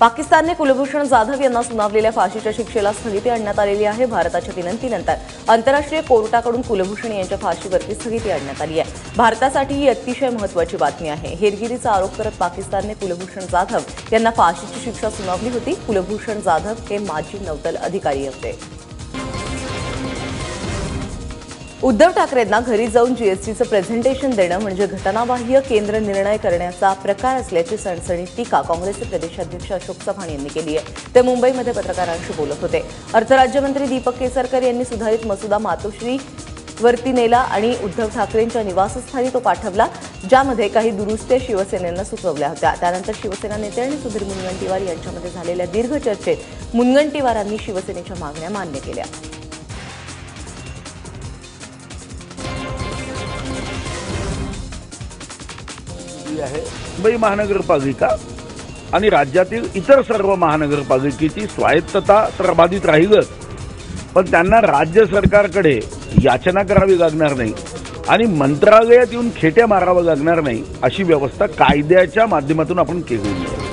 पाकिस्तानने कुलभूषण जाधव यांना सुनावलेल्या फाशीच्या शिक्षेला स्थगिती आणण्यात आलेली आहे. भारताच्या विनंतीनंतर आंतरराष्ट्रीय कोर्टाकडून कुलभूषण यांच्या फाशीवरती स्थगिती आणण्यात आली आहे. भारतासाठी ही अतिशय महत्वाची बातमी आहे. हेरगिरीचा आरोप करत पाकिस्तानने कुलभूषण जाधव यांना फाशीची शिक्षा सुनावली होती. कुलभूषण जाधव हे माजी नौदल अधिकारी होते. उद्धव ठाकरेंना घरी जाऊन जीएसटीचं प्रेझेंटेशन देणं म्हणजे घटनाबाह्य केंद्र निर्णय करण्याचा प्रकार असल्याची सणसणीत टीका काँग्रेसचे प्रदेशाध्यक्ष अशोक चव्हाण यांनी केली आहे. ते मुंबईमध्ये पत्रकारांशी बोलत होते. अर्थराज्यमंत्री दीपक केसरकर यांनी सुधारित मसुदा मातोश्री वरती नेला आणि उद्धव ठाकरेंच्या निवासस्थानी तो पाठवला ज्यामध्ये काही दुरुस्त्या शिवसेनेनं सुचवल्या होत्या. त्यानंतर शिवसेना नेते आणि सुधीर मुनगंटीवार यांच्यामध्ये झालेल्या दीर्घ चर्चेत मुनगंटीवारांनी शिवसेनेच्या मागण्या मान्य केल्या. जी आहे. मुंबई महानगरपालिका आणि राज्यातील इतर सर्व महानगरपालिकेची स्वायत्तता तर बाधित राहीलच. पण त्यांना राज्य सरकारकडे याचना करावी लागणार नाही आणि मंत्रालयात येऊन खेट्या मारावं लागणार नाही अशी व्यवस्था कायद्याच्या माध्यमातून आपण केलेली आहे.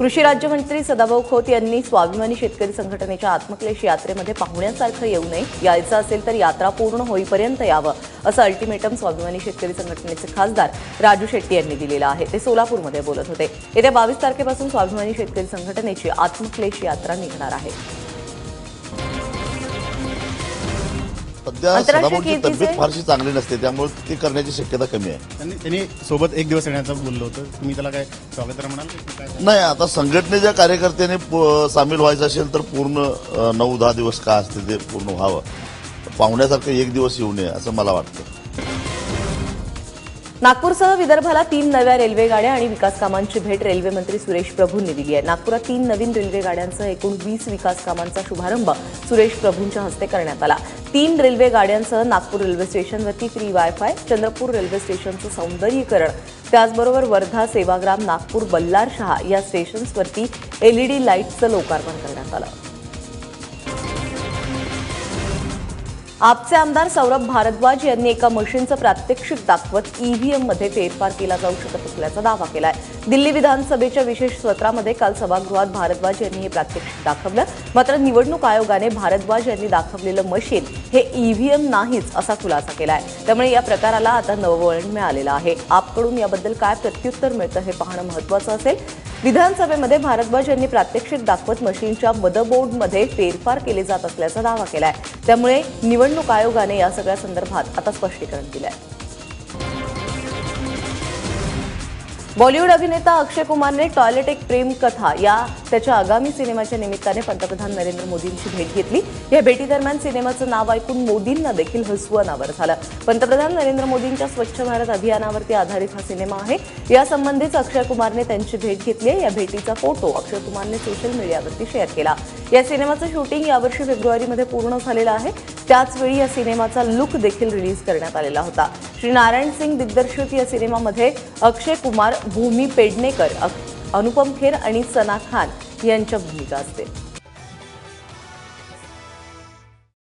कृषी राज्यमंत्री सदाभाऊ खोत यांनी स्वाभिमानी शेतकरी संघटनेच्या आत्मक्लेश यात्रेमध्ये पाहुण्यासारखं येऊ नये. यायचं असेल तर यात्रा पूर्ण होईपर्यंत यावं असं अल्टिमेटम स्वाभिमानी शेतकरी संघटनेचे खासदार राजू शेट्टी यांनी दिलेलं आहे. ते सोलापूरमध्ये बोलत होते. येत्या बावीस तारखेपासून स्वाभिमानी शेतकरी संघटनेची आत्मक्लेश यात्रा निघणार आहे. सध्या सदाभाऊची तब्येत फारशी चांगली नसते त्यामुळे ती करण्याची शक्यता कमी आहे. त्यांनी त्यांनी सोबत एक दिवस येण्याचं बोललं होतं. तुम्ही त्याला काय स्वागत म्हणाल? की काय नाही आता संघटनेच्या कार्यकर्त्यांनी प- सामील व्हायचं असेल तर पूर्ण अ, नऊ दहा दिवस का असते ते पूर्ण व्हावं. पाहुण्यासारखं एक दिवस येऊ नये असं मला वाटतं. नागपूरसह विदर्भाला तीन नव्या रेल्वे गाड्या आणि विकास कामांची भेट रेल्वे मंत्री सुरेश प्रभूंनी दिली आहे. नागपुरात तीन नवीन रेल्वे गाड्यांसह एकूण वीस विकास कामांचा शुभारंभ सुरेश प्रभूंच्या हस्ते करण्यात आला. तीन रेल्वे गाड्यांसह नागपूर रेल्वे स्टेशनवरती फ्री वायफाय चंद्रपूर रेल्वे स्टेशनचं सौंदर्यीकरण. त्याचबरोबर वर्धा सेवाग्राम नागपूर बल्लारशहा या स्टेशन्सवरती एलईडी लाईटचं लोकार्पण करण्यात आलं. आपचे आमदार सौरभ भारद्वाज यांनी एका मशीनचं प्रात्यक्षिक दाखवत ईव्हीएममध्ये फेरफार केला जाऊ शकत असल्याचा दावा केला आहे दिल्ली विधानसभेच्या विशेष सत्रामध्ये काल सभागृहात भारद्वाज यांनी हे प्रात्यक्षिक दाखवलं. मात्र निवडणूक आयोगाने भारद्वाज यांनी दाखवलेलं मशीन हे ईव्हीएम नाहीच असा खुलासा केला आहे त्यामुळे या प्रकाराला आता नववळण मिळालेलं आहे. आपकडून याबद्दल काय प्रत्युत्तर मिळतं हे पाहणं महत्वाचं असेल. विधानसभेमध्ये भारद्वाज यांनी प्रात्यक्षिक दाखवत मशीनच्या मदरबोर्डमध्ये फेरफार केले जात असल्याचा दावा केलाय. त्यामुळे निवडणूक आयोगाने या सगळ्या संदर्भात आता स्पष्टीकरण दिलं आहे बॉलिवूड अभिनेता अक्षय कुमारने टॉयलेट एक प्रेम कथा या त्याच्या आगामी सिनेमाच्या निमित्ताने पंतप्रधान नरेंद्र मोदींची भेट घेतली. या भेटीदरम्यान सिनेमाचं नाव ऐकून मोदींना देखील हसू अनावर झालं. पंतप्रधान नरेंद्र मोदींच्या स्वच्छ भारत अभियानावरती आधारित हा सिनेमा आहे. यासंबंधीच अक्षय कुमारने त्यांची भेट घेतली आहे. या भेटीचा फोटो अक्षय कुमारने सोशल मीडियावरती शेअर केला. या सिनेमाचं शूटिंग यावर्षी फेब्रुवारीमध्ये पूर्ण झालेलं आहे. त्याचवेळी या सिनेमाचा लुक देखील रिलीज करण्यात आलेला होता. श्री नारायण सिंग दिग्दर्शित या सिनेमामध्ये अक्षय कुमार भूमी पेडणेकर अनुपम खेर आणि सना खान यांच्या भूमिका असतील